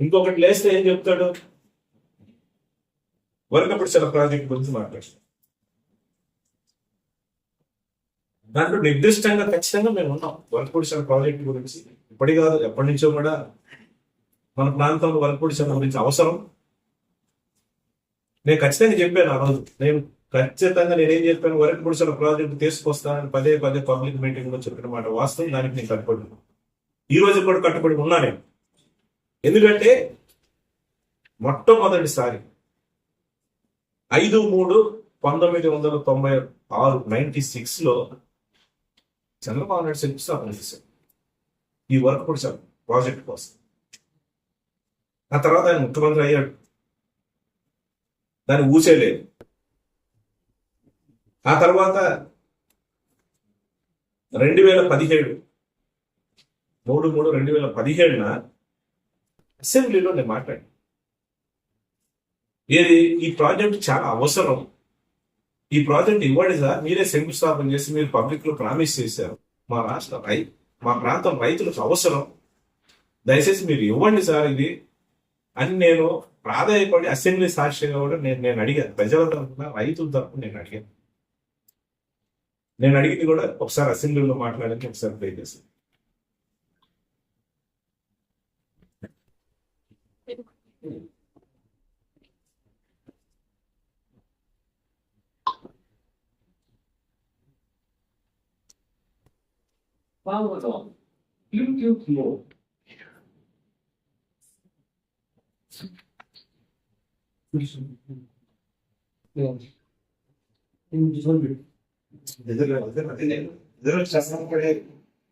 ఇంకొకటి లేస్తే ఏం చెప్తాడు? వరకప్పుడు సెల ప్రాజెక్ట్ గురించి మాట్లాడతాం దాంట్లో నిర్దిష్టంగా ఖచ్చితంగా మేము ఉన్నాం. వరకపుడిసిన ప్రాజెక్ట్ గురించి ఇప్పటి కాదు ఎప్పటి నుంచో కూడా మన ప్రాంతంలో వరకపుడిసిన గురించి అవసరం. నేను ఖచ్చితంగా చెప్పాను ఆ రోజు. నేను ఖచ్చితంగా నేనేం చెప్పాను? వరకు పుడిసిన ప్రాజెక్ట్ తీసుకొస్తానని పదే పదే పబ్లిక్ మీటింగ్లో చెప్పిన మాట వాస్తవం. దానికి నేను కట్టుబడి ఈ రోజు కూడా కట్టుబడి ఉన్నా నేను. ఎందుకంటే మొట్టమొదటిసారి ఐదు మూడు పంతొమ్మిది వందల తొంభై ఆరు నైన్టీ సిక్స్లో చంద్రబాబు నాయుడు శంకుస్థాపన చేశారు ఈ వర్క్ పుడిచిన ప్రాజెక్ట్ కోసం. ఆ తర్వాత ఆయన ముఖ్యమంత్రి అయ్యాడు. దాన్ని ఊసేయలేదు ఆ తర్వాత రెండు వేల పదిహేడు మూడు మూడు రెండు వేల పదిహేడున అసెంబ్లీలో నేను మాట్లాడి ఏది? ఈ ప్రాజెక్ట్ చాలా అవసరం. ఈ ప్రాజెక్ట్ ఇవ్వండి సార్ మీరే శంకుస్థాపన చేసి మీరు పబ్లిక్లో ప్రామిస్ చేశారు. మా రాష్ట్ర రై మా ప్రాంతం రైతులకు అవసరం. దయచేసి మీరు ఇవ్వండి సార్ ఇది. అని నేను ప్రాధాయపడి అసెంబ్లీ సాక్షిగా కూడా నేను నేను అడిగాను. ప్రజల తరఫున రైతుల తరఫున నేను అడిగాను. నేను అడిగింది కూడా ఒకసారి అసెంబ్లీలో మాట్లాడడానికి ఒకసారి ప్లే చేశాను. 파워더 이렇게 부모 네. 인지 선물. 늘었지 않은 게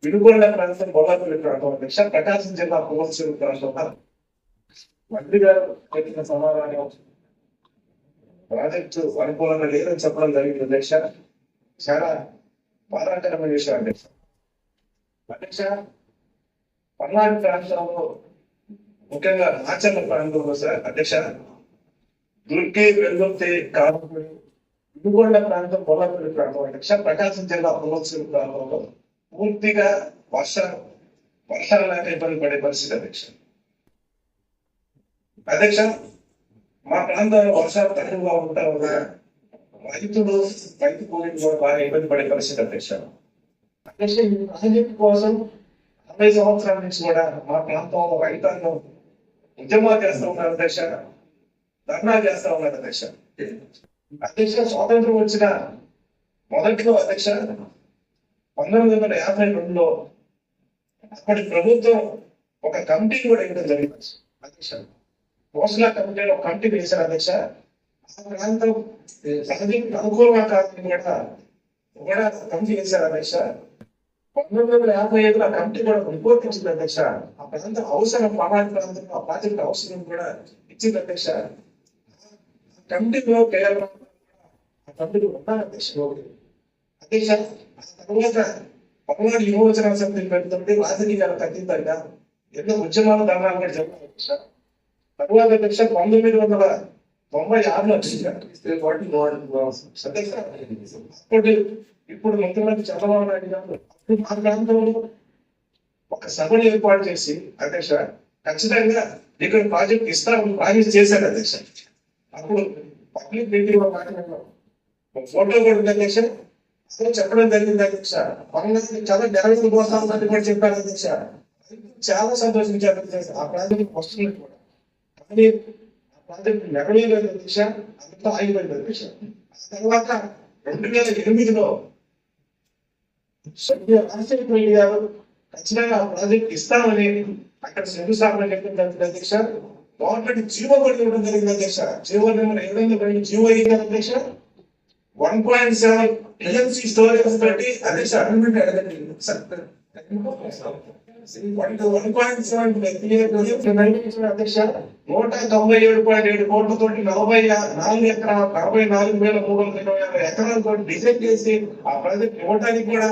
위로골라라는 뭐가 들릴 거라고 백샷 백화점 제가 보고 싶을 거라고 మంత్రి గారు చెప్పిన సమాధానం ప్రాజెక్టు అనుకూలంగా లేదని చెప్పడం జరిగింది. అధ్యక్ష చాలా బాధాకరమైన విషయం అధ్యక్ష అధ్యక్ష పల్నాడు ప్రాంతంలో ముఖ్యంగా ఆచరణ ప్రాంతంలో సార్ అధ్యక్ష దుర్గి వెల్లుర్తి కారణపడి వినుగొండ ప్రాంతం బొల్లపల్లి ప్రాంతం అధ్యక్ష ప్రకాశం జిల్లా కోనసీమ ప్రాంతంలో పూర్తిగా వర్ష వర్షాలు లేక ఇబ్బంది పడే పరిస్థితి అధ్యక్ష. అధ్యక్ష మా ప్రాంతంలో వర్షాలు తక్కువగా ఉండటం వల్ల రైతులు రైతు కూలీలు కూడా బాగా ఇబ్బంది పడే పరిస్థితి అధ్యక్ష. అధ్యక్ష ఈ ప్రాజెక్ట్ కోసం అరవై సంవత్సరాల నుంచి కూడా మా ప్రాంతంలో రైతాంగం ఉద్యమాలు చేస్తూ ఉన్నారు అధ్యక్ష. ధర్నా చేస్తూ ఉన్నారు అధ్యక్ష. అధ్యక్ష స్వాతంత్రం వచ్చిన మొదట్లో అధ్యక్ష పంతొమ్మిది వందల యాభై రెండులో అప్పటి ప్రభుత్వం ఒక కమిటీ కూడా ఇవ్వడం జరిగింది అధ్యక్ష. పోస్టుల కమిటీలో ఒక కమిటీ వేశారు అధ్యక్ష ఆ ప్రాంతం ప్రజలకు అనుకూలంగా కాదని కూడా కూడా కమిటీ వేశారు అధ్యక్ష పంతొమ్మిది వందల యాభై ఐదులో ఆ కమిటీ కూడా రిపోర్ట్ ఇచ్చింది అధ్యక్ష ఆ ప్రాంతం అవసరం ప్రణాళిక ప్రాంతంలో ఆ ప్రాజెక్ట్ అవసరం కూడా ఇచ్చింది అధ్యక్ష కమిటీలో కేవలం ఆ కమిటీలో ఉన్నారు అధ్యక్ష అధ్యక్ష తర్వాత పల్నాడు యువజన సమితి పెడుతుంటే రాజకీయాలు తగ్గిందా ఎన్నో ఉద్యమాలు ధర్నాలు కూడా జరిగాయి అధ్యక్ష తర్వాత అధ్యక్ష పంతొమ్మిది వందల తొంభై ఆరులో అప్పుడు ఇప్పుడు ముఖ్యమంత్రి చంద్రబాబు నాయుడు గారు మా ప్రాంతంలో ఒక సభను ఏర్పాటు చేసి అధ్యక్ష ఖచ్చితంగా ఇక్కడ ప్రాజెక్ట్ ఇస్తామని ప్రామిస్ చేశారు అధ్యక్ష. అప్పుడు పబ్లిక్ మీటింగ్లో మాట్లాడినాం ఒక ఫోటో కూడా ఉంది అధ్యక్ష. అసలు చెప్పడం జరిగింది అధ్యక్ష. పనులకి చాలా డెవలప్ పోతామని కూడా చెప్పారు అధ్యక్ష. చాలా సంతోషించారు అధ్యక్ష. ఆ ప్రాజెక్ట్ వస్తుంది కూడా. కానీ ఆ ప్రాజెక్ట్ నెరవేరలేదు అధ్యక్ష అంతా ఆగిపోయింది అధ్యక్ష తర్వాత రెండు వేల ఎనిమిదిలో సభ్య రాజశేఖర రెడ్డి గారు ఖచ్చితంగా ఆ ప్రాజెక్ట్ ఇస్తామని అక్కడ శంకుస్థాపన జరిగింది అధ్యక్ష గవర్నమెంట్ జీవో కూడా ఇవ్వడం జరిగింది అధ్యక్ష జీవో నెంబర్ ఏడు జీవో ఇచ్చారు అధ్యక్ష one point seven T M C storage తోటి అధ్యక్ష అడ్మిట్ అడగండి. వన్ అధ్యక్ష నూట తొంభై ఏడు పాయింట్ ఏడు కోట్లతో నలభై నాలుగు ఎకరాల నలభై నాలుగు వేల మూడు వందల ఇరవై ఆరు ఎకరాలతో డిజైన్ చేసి ఆ ప్రాజెక్ట్ ఇవ్వడానికి కూడా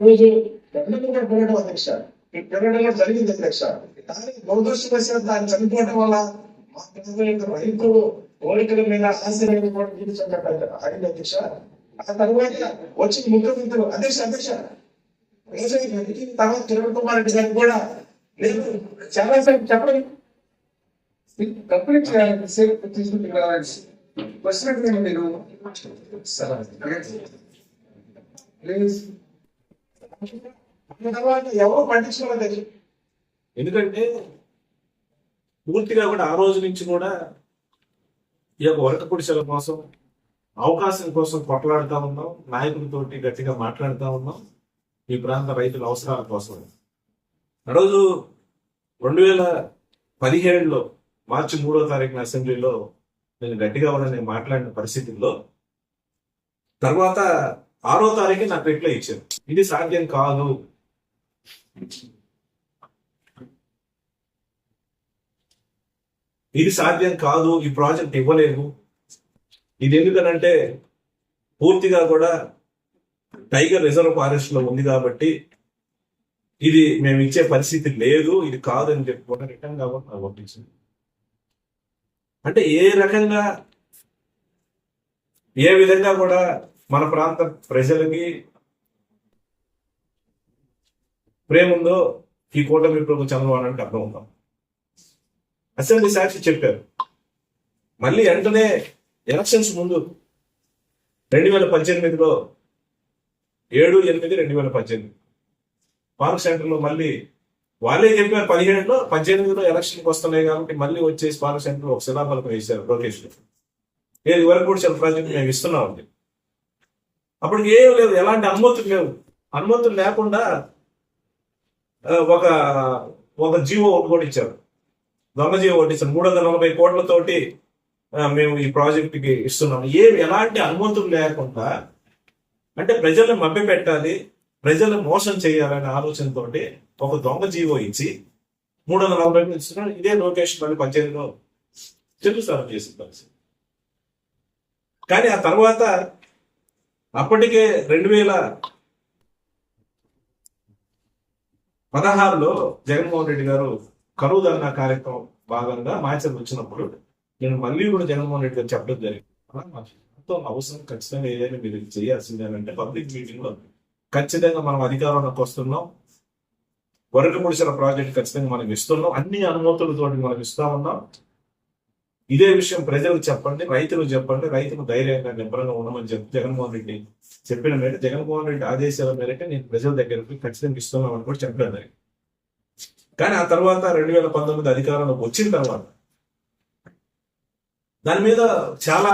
రోజు పెరగడం కూడా పెరగడం అధ్యక్ష ఈ పెరగడం కూడా జరిగింది అధ్యక్ష కానీ దురదృష్టవశాత్ దాన్ని చనిపోవడం వల్ల మా ప్రాంతం యొక్క రైతులు కోరికల మీద ఆశయాలను కూడా తీర్చడం అయింది అధ్యక్ష ఆ తర్వాత వచ్చి ముఖ్యమంత్రులు అధ్యక్ష అధ్యక్ష తర్వాత కిరణ్ కుమార్ రెడ్డి గారికి కూడా లేదు చాలా సేపు చెప్పండి కంప్లీట్ చేయాలి సేల్ తీసుకుంటే వచ్చినట్టు మీరు ప్లీజ్ తర్వాత ఎవరు పట్టించుకోలేదు ఎందుకంటే పూర్తిగా కూడా ఆ రోజు నుంచి కూడా ఈ యొక్క వరక పుడిసెల కోసం అవకాశం కోసం కొట్లాడుతూ ఉన్నాం. నాయకులతోటి గట్టిగా మాట్లాడుతూ ఉన్నాం. ఈ ప్రాంత రైతుల అవసరాల కోసం. ఆ రోజు రెండు వేల పదిహేడులో మార్చి మూడో తారీఖున అసెంబ్లీలో నేను గట్టిగా ఉన్నానని మాట్లాడిన పరిస్థితుల్లో తర్వాత ఆరో తారీఖు నాకు రిప్లై ఇచ్చారు. ఇది సాధ్యం కాదు. ఇది సాధ్యం కాదు ఈ ప్రాజెక్ట్ ఇవ్వలేదు. ఇది ఎందుకనంటే పూర్తిగా కూడా టైగర్ రిజర్వ్ ఫారెస్ట్లో ఉంది కాబట్టి ఇది మేము ఇచ్చే పరిస్థితి లేదు ఇది కాదు అని చెప్పి కూడా రిటర్న్గా నాకు పంపించింది. అంటే ఏ రకంగా ఏ విధంగా కూడా మన ప్రాంత ప్రజలకి ప్రేమ ఉందో ఈ కూటమి ప్రభుత్వం చంద్రబాబు అర్థం ఉందాం అసెంబ్లీ సాక్షి చెప్పారు. మళ్ళీ వెంటనే ఎలక్షన్స్ ముందు రెండు వేల పద్దెనిమిదిలో ఏడు ఎనిమిది రెండు వేల పద్దెనిమిది. పార్క్ సెంటర్లో మళ్ళీ వాళ్ళే చెప్పారు పదిహేడులో పద్దెనిమిదిలో ఎలక్షన్కి వస్తున్నాయి కాబట్టి మళ్ళీ వచ్చేసి పార్క్ సెంటర్లో ఒక శిలాఫలకం వేశారు లోకేష్ ఏది వరకు కూడా చాలా ప్రాజెక్ట్ మేము ఇస్తున్నామండి. అప్పుడు ఏం లేదు ఎలాంటి అనుమతులు లేవు. అనుమతులు లేకుండా ఒక ఒక జీవో ఒకటి కూడా ఇచ్చారు దొంగ జీవో ఒకటి ఇచ్చారు మూడు వందల నలభై కోట్లతోటి మేము ఈ ప్రాజెక్ట్కి ఇస్తున్నాం ఏ ఎలాంటి అనుమతులు లేకుండా అంటే ప్రజలను మభ్య పెట్టాలి ప్రజలను మోసం చేయాలనే ఆలోచనతోటి ఒక దొంగ జీవో ఇచ్చి మూడు వందల నలభై కోట్లు ఇదే లోకేష్ మళ్ళీ పంచాయతీలో శంకుస్థాపన చేసింది పరిస్థితి కానీ ఆ తర్వాత అప్పటికే రెండు వేల పదహారులో జగన్మోహన్ రెడ్డి గారు కరువు ధరణ కార్యక్రమం భాగంగా మాచర్ వచ్చినప్పుడు నేను మళ్ళీ కూడా జగన్మోహన్ రెడ్డి గారు చెప్పడం జరిగింది. మొత్తం అవసరం ఖచ్చితంగా ఏదైనా మీరు చేయాల్సిందే అంటే పబ్లిక్ మీటింగ్లో ఖచ్చితంగా మనం అధికారంలోకి వస్తున్నాం. వరకు ముడిసిన ప్రాజెక్ట్ ఖచ్చితంగా మనం ఇస్తున్నాం. అన్ని అనుమతులతో మనం ఇస్తా ఉన్నాం. ఇదే విషయం ప్రజలకు చెప్పండి రైతులకు చెప్పండి రైతులు ధైర్యంగా నిబ్బరంగా ఉండమని చెప్పి జగన్మోహన్ రెడ్డి చెప్పిన మేరకు జగన్మోహన్ రెడ్డి ఆదేశాల మేరకు నేను ప్రజల దగ్గరకు ఖచ్చితంగా ఇస్తున్నామని కూడా చెప్పడం జరిగింది కానీ ఆ తర్వాత రెండు వేల పంతొమ్మిది అధికారంలోకి వచ్చిన తర్వాత దాని మీద చాలా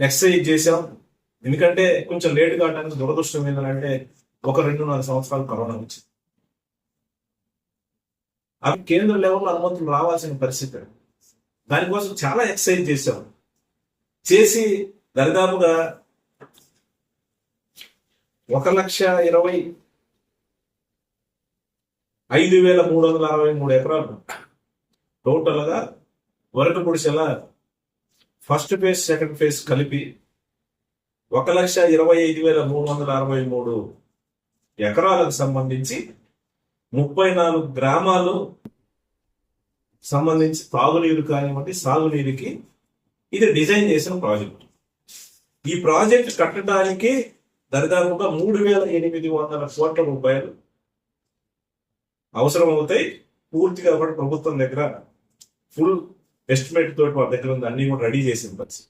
ఎక్సర్సైజ్ చేసాం ఎందుకంటే కొంచెం లేట్ కావడానికి దురదృష్టం ఏంటంటే ఒక రెండున్నర సంవత్సరాలు కరోనా వచ్చింది. అవి కేంద్ర లెవెల్లో అనుమతులు రావాల్సిన పరిస్థితి దానికోసం చాలా ఎక్సర్సైజ్ చేశాం. చేసి దరిదాపుగా ఒక లక్ష ఇరవై ఐదు వేల మూడు వందల అరవై మూడు ఎకరాలు. టోటల్గా వరకు పొడిచేలా ఫస్ట్ ఫేజ్ సెకండ్ ఫేజ్ కలిపి ఒక లక్ష ఇరవై ఐదు వేల మూడు వందల అరవై మూడు ఎకరాలకు సంబంధించి ముప్పై నాలుగు గ్రామాలు సంబంధించి తాగునీరు కానివ్వండి సాగునీరుకి ఇది డిజైన్ చేసిన ప్రాజెక్ట్. ఈ ప్రాజెక్ట్ కట్టడానికి దరిదాపుగా మూడు వేల ఎనిమిది వందల కోట్ల రూపాయలు అవసరం అవుతాయి పూర్తిగా కూడా ప్రభుత్వం దగ్గర ఫుల్ ఎస్టిమేట్ తోటి మా దగ్గర ఉంది అన్ని కూడా రెడీ చేసింది పరిస్థితి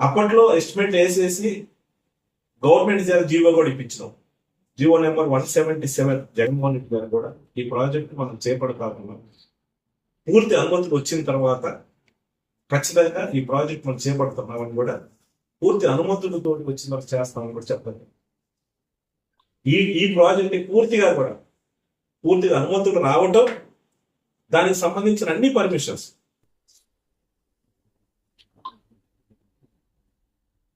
అప్పట్లో ఎస్టిమేట్ వేసేసి గవర్నమెంట్ చేత జీవో కూడా ఇప్పించినాం. G O number one seventy seven Jaganmohan Reddy garu కూడా ఈ ప్రాజెక్ట్ మనం చేపడతామన్నాం పూర్తి అనుమతులు వచ్చిన తర్వాత ఖచ్చితంగా ఈ ప్రాజెక్ట్ మనం చేపడుతున్నామని కూడా పూర్తి అనుమతులతో వచ్చిన వరకు చేస్తామని కూడా చెప్పండి ఈ ఈ ప్రాజెక్ట్ పూర్తిగా కూడా పూర్తిగా అనుమతులు రావటం దానికి సంబంధించిన అన్ని పర్మిషన్స్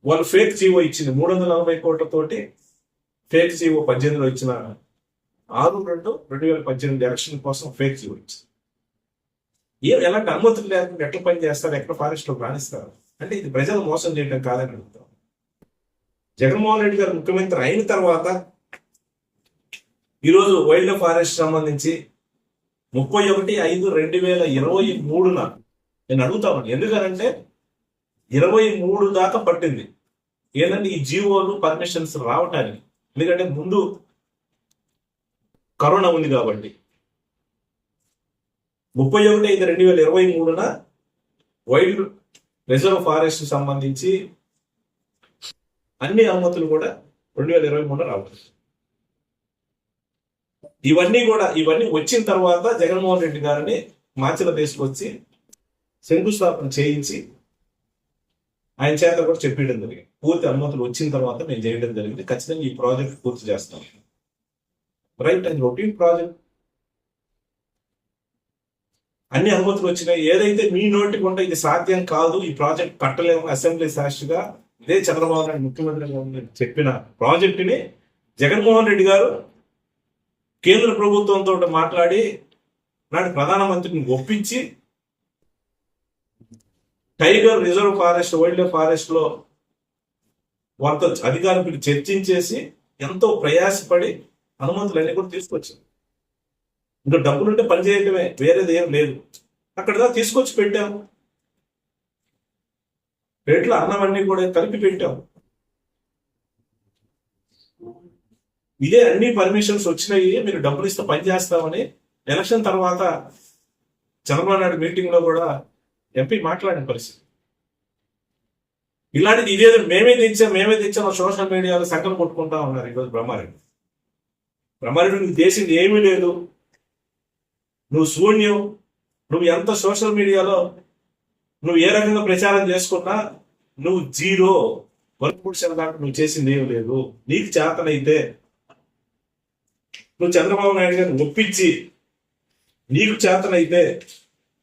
వాళ్ళు ఫేక్ జీవో ఇచ్చింది మూడు వందల నలభై కోట్లతోటి ఫేక్ జీవో పద్దెనిమిదిలో ఇచ్చిన ఆరు రెండు రెండు వేల పద్దెనిమిది ఎలక్షన్ కోసం ఫేక్ జీవో ఇచ్చింది. ఏం ఎలాంటి అనుమతులు లేకుండా ఎట్లా పని చేస్తారు ఎక్కడ ఫారెస్ట్లో రాణిస్తారు? అంటే ఇది ప్రజలు మోసం చేయడం కాదని అడుగుతాం. జగన్మోహన్ రెడ్డి గారు ముఖ్యమంత్రి అయిన తర్వాత ఈరోజు వైల్డ్ ఫారెస్ట్ సంబంధించి ముప్పై ఒకటి ఐదు రెండు వేల ఇరవై మూడున నేను అడుగుతాను ఎందుకనంటే ఇరవై మూడు దాకా పట్టింది. ఏంటంటే ఈ జీవోలు పర్మిషన్స్ రావటానికి. ఎందుకంటే ముందు కరోనా ఉంది కాబట్టి. ముప్పై ఒకటి ఐదు రెండు వేల ఇరవై మూడున వైల్డ్ రిజర్వ్ ఫారెస్ట్ సంబంధించి అన్ని అనుమతులు కూడా రెండు వేల ఇరవై మూడున రావచ్చు ఇవన్నీ కూడా ఇవన్నీ వచ్చిన తర్వాత జగన్మోహన్ రెడ్డి గారిని మాచల వచ్చి శంకుస్థాపన చేయించి ఆయన చేత కూడా చెప్పేయడం జరిగింది. పూర్తి అనుమతులు వచ్చిన తర్వాత నేను చేయడం జరిగింది. ఖచ్చితంగా ఈ ప్రాజెక్ట్ పూర్తి చేస్తాం. Right and routine project. అన్ని అనుమతులు వచ్చినాయి. ఏదైతే మీ నోటికి ఉంటే ఇది సాధ్యం కాదు ఈ ప్రాజెక్ట్ కట్టలేము అసెంబ్లీ సాక్షిగా ఇదే చంద్రబాబు నాయుడు ముఖ్యమంత్రిగా చెప్పిన ప్రాజెక్టుని జగన్మోహన్ రెడ్డి గారు కేంద్ర ప్రభుత్వంతో మాట్లాడి నాటి ప్రధానమంత్రిని ఒప్పించి tiger reserve forest wildlife ఫారెస్ట్లో వారితో అధికారులు చర్చించేసి ఎంతో ప్రయాసపడి అనుమతులన్నీ కూడా తీసుకొచ్చింది ఇంకా డబ్బులుంటే పని చేయటమే వేరేది ఏం లేదు. అక్కడ తీసుకొచ్చి పెట్టాము. రేట్లో అన్నం అన్ని కూడా కలిపి పెట్టాము. ఇదే అన్ని పర్మిషన్స్ వచ్చినాయి మీరు డబ్బులు ఇస్తే పని చేస్తామని ఎలక్షన్ తర్వాత చంద్రబాబు నాయుడు మీటింగ్లో కూడా ఎంపీ మాట్లాడిన పరిస్థితి. ఇలాంటిది ఇదేదో మేమే తెచ్చాం మేమే తెచ్చాం సోషల్ మీడియాలో సంకలం కొట్టుకుంటా ఉన్నారు ఈరోజు బ్రహ్మారెడ్డి. బ్రహ్మారెడ్డి నువ్వు చేసింది ఏమీ లేదు. నువ్వు శూన్యం నువ్వు ఎంత సోషల్ మీడియాలో నువ్వు ఏ రకంగా ప్రచారం చేసుకున్నా నువ్వు జీరో. వర్క్ పుడిసిన దాకా నువ్వు చేసింది ఏం లేదు. నీకు చేతనైతే నువ్వు చంద్రబాబు నాయుడు గారిని ఒప్పించి నీకు చేతనైతే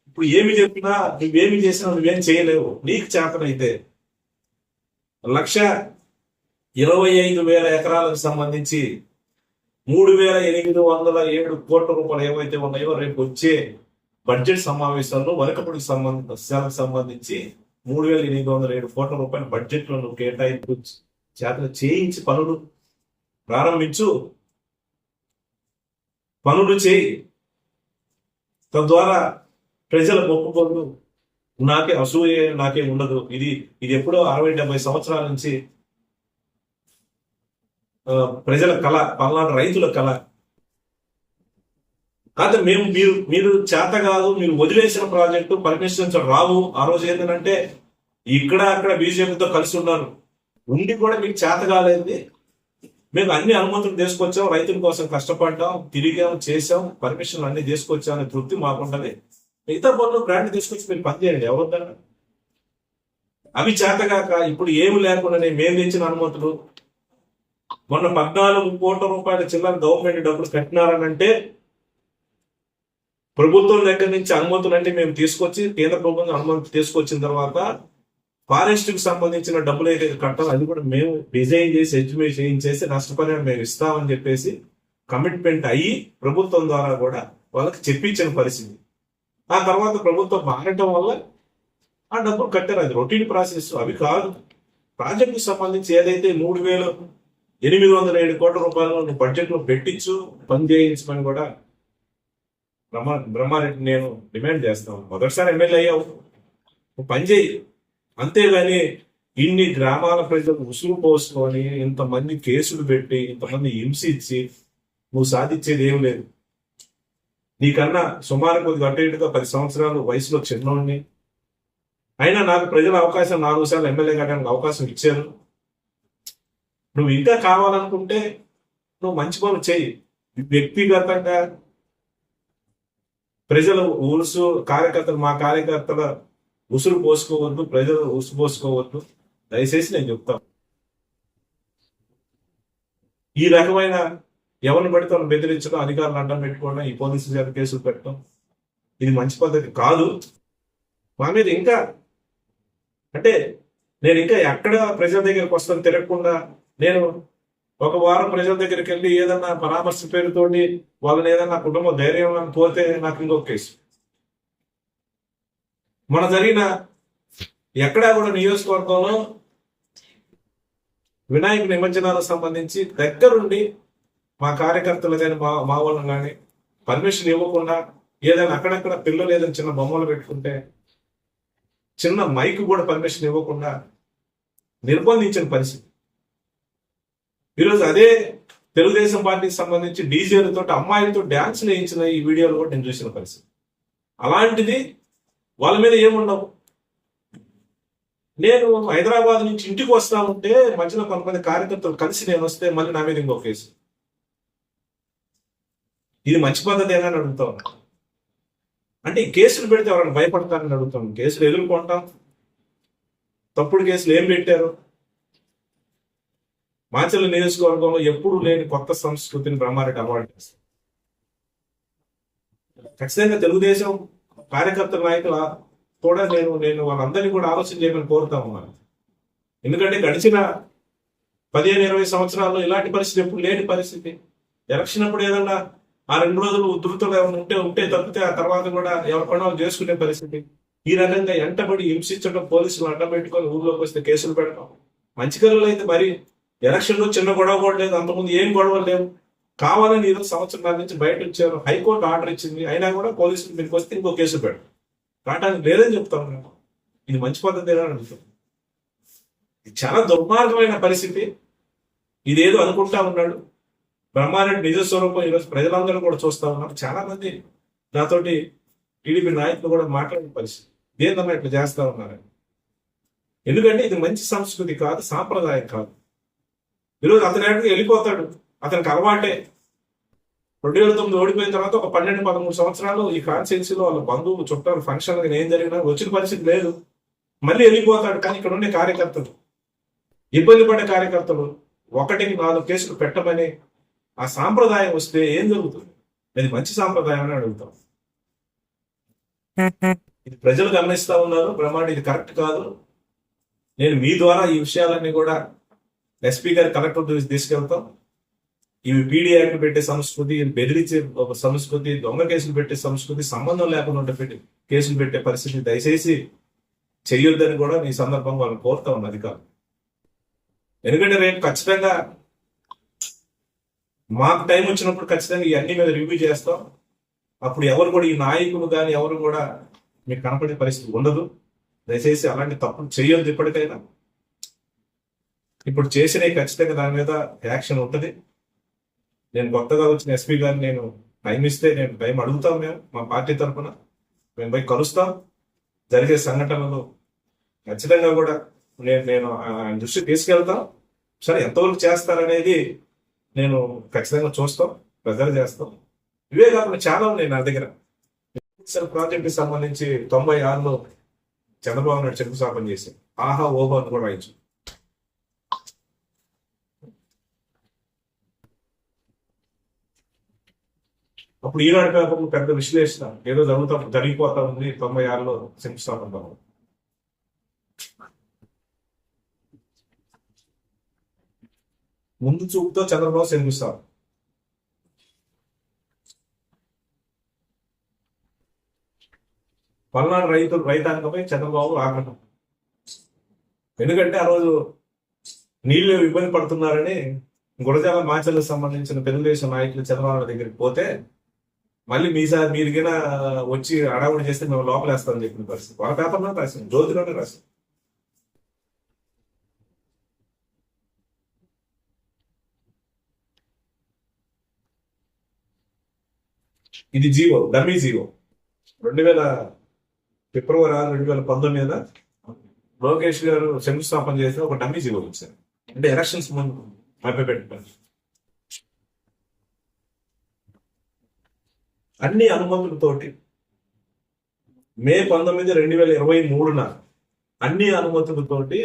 ఇప్పుడు ఏమి చెప్పినా నువ్వేమి చేసినా నువ్వేం చేయలేవు. నీకు చేతనైతే లక్ష ఇరవై ఐదు వేల ఎకరాలకు సంబంధించి మూడు వేల ఎనిమిది వందల ఏడు కోట్ల రూపాయలు ఏవైతే ఉన్నాయో రేపు వచ్చే బడ్జెట్ సమావేశంలో వరకపుడికి సంబంధించి సంబంధించి మూడు వేల ఎనిమిది వందల ఏడు కోట్ల రూపాయల బడ్జెట్లో నువ్వు కేటాయింపు చేతలు చేయించి పనులు ప్రారంభించు. పనులు చేయి. తద్వారా ప్రజల ఒప్పుకోలు నాకే అసూయ నాకే ఉండదు. ఇది ఇది ఎప్పుడో అరవై డెబ్బై సంవత్సరాల నుంచి ప్రజల కళ పల్నాడు రైతుల కళ. కాదు మేము మీరు మీరు చేత కాదు మీరు వదిలేసిన ప్రాజెక్టు పర్మిషన్స్ రావు. ఆ రోజు ఏంటంటే ఇక్కడ అక్కడ బీజేపీతో కలిసి ఉన్నారు. ఉండి కూడా మీకు చేత కాలేదు. మేము అన్ని అనుమతులు తీసుకొచ్చాం రైతుల కోసం కష్టపడ్డాం తిరిగాం చేసాం పర్మిషన్లు అన్ని తీసుకొచ్చాం అనే తృప్తి మాకుంటది మిగతా పనులు బ్రాండ్ తీసుకొచ్చి మీరు పని చేయండి ఎవరిద్దరు అవి చేతగాక ఇప్పుడు ఏమి లేకుండానే మేము తెచ్చిన అనుమతులు. మొన్న పద్నాలుగు కోట్ల రూపాయల చిల్లర గవర్నమెంట్ డబ్బులు కట్టినారనంటే ప్రభుత్వం దగ్గర నుంచి అనుమతులు అంటే మేము తీసుకొచ్చి కేంద్ర ప్రభుత్వం అనుమతి తీసుకొచ్చిన తర్వాత ఫారెస్ట్కి సంబంధించిన డబ్బులు ఏదైతే కట్టాలో అది కూడా మేము డిజైన్ చేసి ఎస్టిమేట్ చేయించేసి నష్టపరిహారం మేము ఇస్తామని చెప్పేసి కమిట్మెంట్ అయ్యి ప్రభుత్వం ద్వారా కూడా వాళ్ళకి చెప్పించిన పరిస్థితి. ఆ తర్వాత ప్రభుత్వం మారటం వల్ల ఆ డబ్బులు కట్టారు. అది రొటీన్ ప్రాసెస్. అవి కాదు. ప్రాజెక్టుకు సంబంధించి ఏదైతే మూడు వేలు ఎనిమిది వందల ఏడు కోట్ల రూపాయలు బడ్జెట్లో పెట్టించు పని చేయించమని కూడా బ్రహ్మ బ్రహ్మారెడ్డి నేను డిమాండ్ చేస్తాను. మొదటిసారి ఎమ్మెల్యే అయ్యావు. నువ్వు పని చేయి. అంతేగాని ఇన్ని గ్రామాల ప్రజలకు ఉసురు పోసుకొని ఇంతమంది కేసులు పెట్టి ఇంతమంది హింసించి నువ్వు సాధించేది ఏం లేదు. నీకన్నా సుమారు కొద్దిగా అటు ఇటుగా పది సంవత్సరాలు వయసులో చిన్నోడిని. అయినా నాకు ప్రజల అవకాశం నాలుగు సార్లు ఎమ్మెల్యే కట్టడానికి అవకాశం ఇచ్చారు. నువ్వు ఇంకా కావాలనుకుంటే నువ్వు మంచి పనులు చేయి వ్యక్తిగతంగా ప్రజలు ఉలుసు కార్యకర్తలు మా కార్యకర్తల ఉసురు పోసుకోవద్దు ప్రజలు ఉసురు పోసుకోవద్దు దయచేసి నేను చెప్తాను ఈ రకమైన ఎవరిని పడితే వాళ్ళని బెదిరించడం అధికారులు అడ్డం పెట్టుకోవడం ఈ పోలీసు చేత కేసులు పెట్టడం ఇది మంచి పద్ధతి కాదు. మా మీద ఇంకా అంటే నేను ఇంకా ఎక్కడ ప్రజల దగ్గరికి వస్తాను తిరగకుండా నేను ఒక వారం ప్రజల దగ్గరికి వెళ్ళి ఏదన్నా పరామర్శ పేరుతోటి వాళ్ళని ఏదన్నా కుటుంబ ధైర్యం అని పోతే నాకు ఇంకొక కేసు. మన జరిగిన ఎక్కడా కూడా నియోజకవర్గంలో వినాయక నిమజ్జనాలకు సంబంధించి దగ్గరుండి మా కార్యకర్తలు కానీ మా మా వాళ్ళని కానీ పర్మిషన్ ఇవ్వకుండా ఏదైనా అక్కడక్కడ పిల్లలు ఏదైనా చిన్న బొమ్మలు పెట్టుకుంటే చిన్న మైక్ కూడా పర్మిషన్ ఇవ్వకుండా నిర్బంధించిన పరిస్థితి. ఈరోజు అదే తెలుగుదేశం పార్టీకి సంబంధించి డీజేలతో అమ్మాయిలతో డ్యాన్స్ వేయించిన ఈ వీడియోలు కూడా నేను చూసిన పరిస్థితి. అలాంటిది వాళ్ళ మీద ఏముండవు. నేను హైదరాబాద్ నుంచి ఇంటికి వస్తా ఉంటే మధ్యలో కొంతమంది కార్యకర్తలు కలిసి నేను వస్తే మళ్ళీ నా మీద ఇంకో కేసు. ఇది మంచి పద్ధతి అని అడుగుతా ఉన్నాను అంటే ఈ కేసులు పెడితే ఎవరైనా భయపడతారని అడుగుతాం కేసులు ఎదుర్కొంటాం. తప్పుడు కేసులు ఏం పెట్టారు? మాచల నియోజకవర్గంలో ఎప్పుడు లేని కొత్త సంస్కృతిని బ్రహ్మారెడ్డి అలవాటు చేస్తారు ఖచ్చితంగా తెలుగుదేశం కార్యకర్తల నాయకుల కూడా నేను నేను వాళ్ళందరినీ కూడా ఆలోచన చేయమని కోరుతా ఉన్నాను. ఎందుకంటే గడిచిన పదిహేను ఇరవై సంవత్సరాల్లో ఇలాంటి పరిస్థితి ఎప్పుడు లేని పరిస్థితి. ఎలక్షన్ అప్పుడు ఏదన్నా ఆ రెండు రోజులు ఉధృతలు ఏమైనా ఉంటే ఉంటే తప్పితే ఆ తర్వాత కూడా ఎవరి పని చేసుకునే పరిస్థితి. ఈ రకంగా ఎంటబడి హింసించడం పోలీసులు అడ్డం పెట్టుకొని ఊళ్ళోకి వస్తే కేసులు పెడతాం. మంచి కళ్ళు అయితే మరి ఎలక్షన్లో చిన్న గొడవ కూడా లేదు. అంతకుముందు ఏం గొడవలు లేవు. కావాలని ఈరోజు సంవత్సరం నుంచి బయట వచ్చారు. హైకోర్టు ఆర్డర్ ఇచ్చింది. అయినా కూడా పోలీసులు మీకు వస్తే ఇంకో కేసు పెట్టారు. రావడానికి లేదని చెప్తాను నేను. ఇది మంచి పద్ధతి అని ఇది చాలా దుర్మార్గమైన పరిస్థితి. ఇదేదో అనుకుంటా ఉన్నాడు. బ్రహ్మారెడ్డి నిజ స్వరూపం ఈరోజు ప్రజలందరూ కూడా చూస్తా ఉన్నారు. చాలా మంది నాతోటి టీడీపీ నాయకులు కూడా మాట్లాడే పరిస్థితి. దేనిదమ్మా ఇట్లా చేస్తా ఉన్నారని ఎందుకంటే ఇది మంచి సంస్కృతి కాదు సాంప్రదాయం కాదు. ఈరోజు అతని వెళ్ళిపోతాడు. అతనికి అలవాటే. రెండు వేల తొమ్మిది ఓడిపోయిన తర్వాత ఒక పన్నెండు పదమూడు సంవత్సరాలు ఈ కాన్స్టిట్యున్సీలో వాళ్ళ బంధువులు చుట్టాలు ఫంక్షన్ ఏం జరిగినా వచ్చిన పరిస్థితి లేదు. మళ్ళీ వెళ్ళిపోతాడు కానీ ఇక్కడ ఉండే కార్యకర్తలు ఇబ్బంది పడే కార్యకర్తలు ఒకటికి నాలుగు కేసులు పెట్టమని ఆ సాంప్రదాయం వస్తే ఏం జరుగుతుంది? ఇది మంచి సాంప్రదాయం అని అడుగుతాం. ఇది ప్రజలు గమనిస్తా ఉన్నారు బ్రహ్మాండ ఇది కరెక్ట్ కాదు. నేను మీ ద్వారా ఈ విషయాలన్నీ కూడా ఎస్పీ గారి కలెక్టర్ తీసుకెళ్తాం. ఇవి పీడీ యాక్ట్ పెట్టే సంస్కృతి బెదిరించే ఒక సంస్కృతి దొంగ కేసులు పెట్టే సంస్కృతి సంబంధం లేకుండా ఉండే పెట్టి కేసులు పెట్టే పరిస్థితి దయచేసి చెయ్యొద్దని కూడా ఈ సందర్భంగా వాళ్ళు కోరుతా ఉన్న అధికారులు. ఎందుకంటే రేపు ఖచ్చితంగా మాకు టైం వచ్చినప్పుడు ఖచ్చితంగా ఇవన్నీ మీద రివ్యూ చేస్తాం. అప్పుడు ఎవరు కూడా ఈ నాయకులు కానీ ఎవరు కూడా మీకు కనపడే పరిస్థితి ఉండదు. దయచేసి అలాంటి తప్పులు చేయొద్దు ఇప్పటికైనా. ఇప్పుడు చేసినవి ఖచ్చితంగా దాని మీద యాక్షన్ ఉంటుంది. నేను కొత్తగా వచ్చిన ఎస్పీ గారిని నేను టైం ఇస్తే నేను టైం అడుగుతాం మేము మా పార్టీ తరఫున మేము పోయి కలుస్తాం. జరిగే సంఘటనలు ఖచ్చితంగా కూడా నేను నేను ఆయన దృష్టికి తీసుకెళ్తాం. సరే ఎంతవరకు చేస్తారనేది నేను ఖచ్చితంగా చూస్తాం ప్రెజర్ చేస్తాం. ఇవే కాకుండా చాలా ఉన్నాయి నా దగ్గర. ప్రాజెక్టుకి సంబంధించి తొంభై ఆరులో చంద్రబాబు నాయుడు శంకుస్థాపన చేసి ఆహా ఓహో అని కూడా రాయించు అప్పుడు ఈనాడు కాకుండా పెద్ద విశ్లేషణ. ఏదో జరుగుతా జరిగిపోతా ఉంది తొంభై ఆరులో శంకుస్థాపన కావాలి ముందు చూపుతో చంద్రబాబు శంకుస్థాపన. పల్నాడు రైతులు రైతాంగమై చంద్రబాబు ఆగ్రహం. ఎందుకంటే ఆ రోజు నీళ్ళు ఇబ్బంది పడుతున్నారని గురజాల మాచర్లకు సంబంధించిన తెలుగుదేశం నాయకులు చంద్రబాబు దగ్గరికి పోతే మళ్ళీ మీసారి మీరు గిన వచ్చి అడావుడి చేస్తే మేము లోపలేస్తామని చెప్పిన పరిస్థితి. వాళ్ళ పేపర్లో రాసాం జ్యోతిలోనే రాసాం ఇది జీవో డమ్మీ జీవో. రెండు వేల ఫిబ్రవరి ఆరు రెండు వేల పంతొమ్మిదిన లోకేష్ గారు శంకుస్థాపన చేసి ఒక డమ్మీ జీవో వచ్చారు అంటే ఎలక్షన్స్ ముందు మభ్యపెట్టారు అన్ని అనుమతులతోటి మే పంతొమ్మిది రెండు వేల ఇరవై మూడున అన్ని అనుమతులతోటి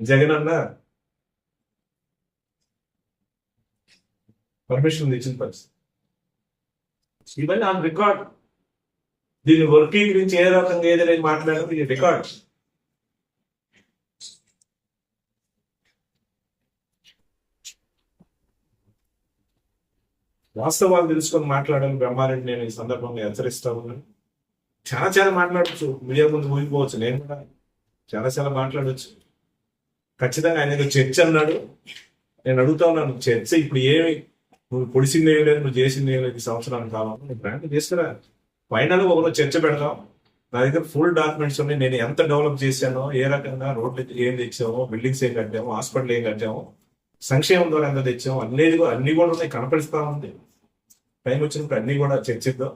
జగన్ అన్న పర్మిషన్ ఇచ్చిన పరిస్థితి. ఇవన్నీ ఆన్ రికార్డ్ దీని వర్కింగ్ గురించి ఏ రకంగా ఏదైనా మాట్లాడారు ఈ రికార్డ్ వాస్తవాలు తెలుసుకొని మాట్లాడాలి. బ్రహ్మారెడ్డి నేను ఈ సందర్భంగా హెచ్చరిస్తా ఉన్నాను. చాలా చాలా మాట్లాడచ్చు. మీడియా ముందు ఊగిపోవచ్చు నేను కూడా చాలా చాలా మాట్లాడవచ్చు ఖచ్చితంగా ఆయన చర్చ అన్నాడు. నేను అడుగుతా ఉన్నాను చర్చ ఇప్పుడు ఏమి? నువ్వు పొడిసింది ఏం లేదు నువ్వు చేసింది ఏం లేదు ఈ సంవత్సరానికి కావాలి? నువ్వు బ్రాండ్ తీసుకురా. ఫైనల్ ఒకరోజు చర్చ పెడదాం. నా దగ్గర ఫుల్ డాక్యుమెంట్స్ ఉన్నాయి. నేను ఎంత డెవలప్ చేశానో ఏ రకంగా రోడ్లు ఏం తెచ్చామో బిల్డింగ్స్ ఏం కట్టామో హాస్పిటల్ ఏం కట్టామో సంక్షేమం ద్వారా ఎంత తెచ్చామో అన్ని అన్ని కూడా ఉన్నాయి. కనపడిస్తా ఉంది. టైం వచ్చినప్పుడు అన్ని కూడా చర్చిద్దాం